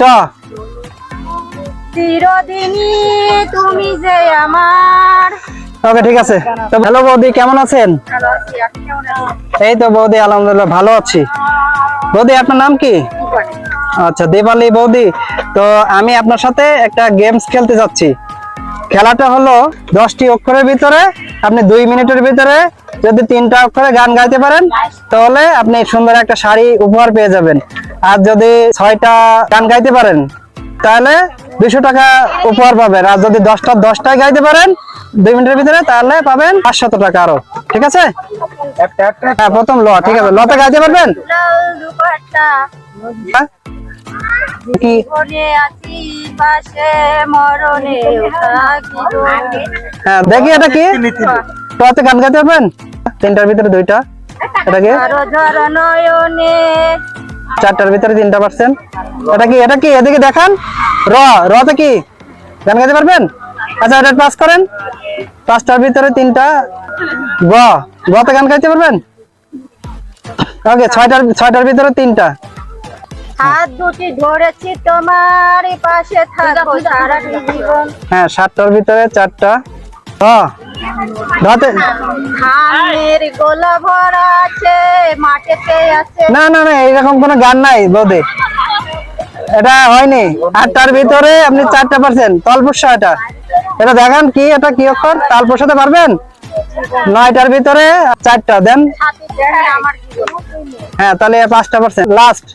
চ। চিরদিনই তুমি যে আমার। ওকে ঠিক আছে। তো হ্যালো বৌদি কেমন আছেন? এই তো বৌদি আলহামদুলিল্লাহ ভালো আছি। বৌদি আপনার নাম কি? আচ্ছা দেবালি বৌদি তো আমি আপনার সাথে একটা গেমস খেলতে যাচ্ছি। খেলাটা হলো দশটি অক্ষরের ভিতরে আপনি দুই মিনিটের ভিতরে যদি তিনটা অক্ষরে গান গাইতে পারেন তাহলে আপনি সুন্দর একটা শাড়ি উপহার পেয়ে যাবেন। আর যদি ছয়টা গান গাইতে পারেন, তাহলে দুইশো টাকা উপহার পাবেন। আর যদি দশটা, দশটায় গাইতে পারেন, দুই মিনিটের ভিতরে, তাহলে পাবেন পাঁচশত টাকা আরও। ঠিক আছে? হ্যাঁ প্রথম ল, ঠিক আছে। লতে গাইতে পারবেন? হ্যাঁ? দেখি এটা কি? লতে গান গাইতে পারবেন? তিনটার ভিতরে দুইটা। এটা কি? ধরো ধরো নয়নে চারটার ভিতরে তিনটা পার্সেন্ট এটা কি এটা কি? এদিকে দেখান। র রতে কি? গান গাইতে পারবেন? আচ্ছা এটা পাস করেন। পাঁচটার ভিতরে তিনটা। গ গতে গান গাইতে পারবেন? ওকে ছয়টার ছয়টার ভিতরে তিনটা। হাত দুটি ধরেছি তোমার পাশে থাকব সারাটি জীবন। হ্যাঁ সাতটার ভিতরে চারটা। হ রতে ধানের গোলা ভরা আছে মাঠেতে আছে। না না না এরকম কোনো গান নাই বৌদি এটা হয়নি। আটটার ভিতরে আপনি চারটা পারছেন তলপুষা এটা। এটা দেখান কি এটা কি অক্ষর? তাল পোষাতে পারবেন? নয়টার ভিতরে চারটা দেন। হ্যাঁ তাহলে পাঁচটা পারছেন লাস্ট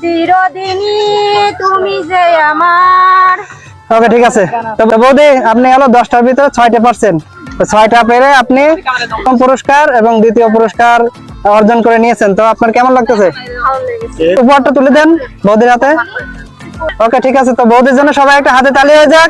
চিরদিনই তুমি যে আমার ওকে ঠিক আছে। তবে বৌদি, আপনি হলো দশটার ভিতরে ছয়টা পারছেন। ছয়টা পেরে আপনি প্রথম পুরস্কার এবং দ্বিতীয় পুরস্কার অর্জন করে নিয়েছেন। তো আপনার কেমন লাগতেছে? উপহারটা তুলে দেন বৌদির হাতে। ওকে ঠিক আছে। তো বৌদির জন্য সবাই একটা হাতে তালি হয়ে যাক।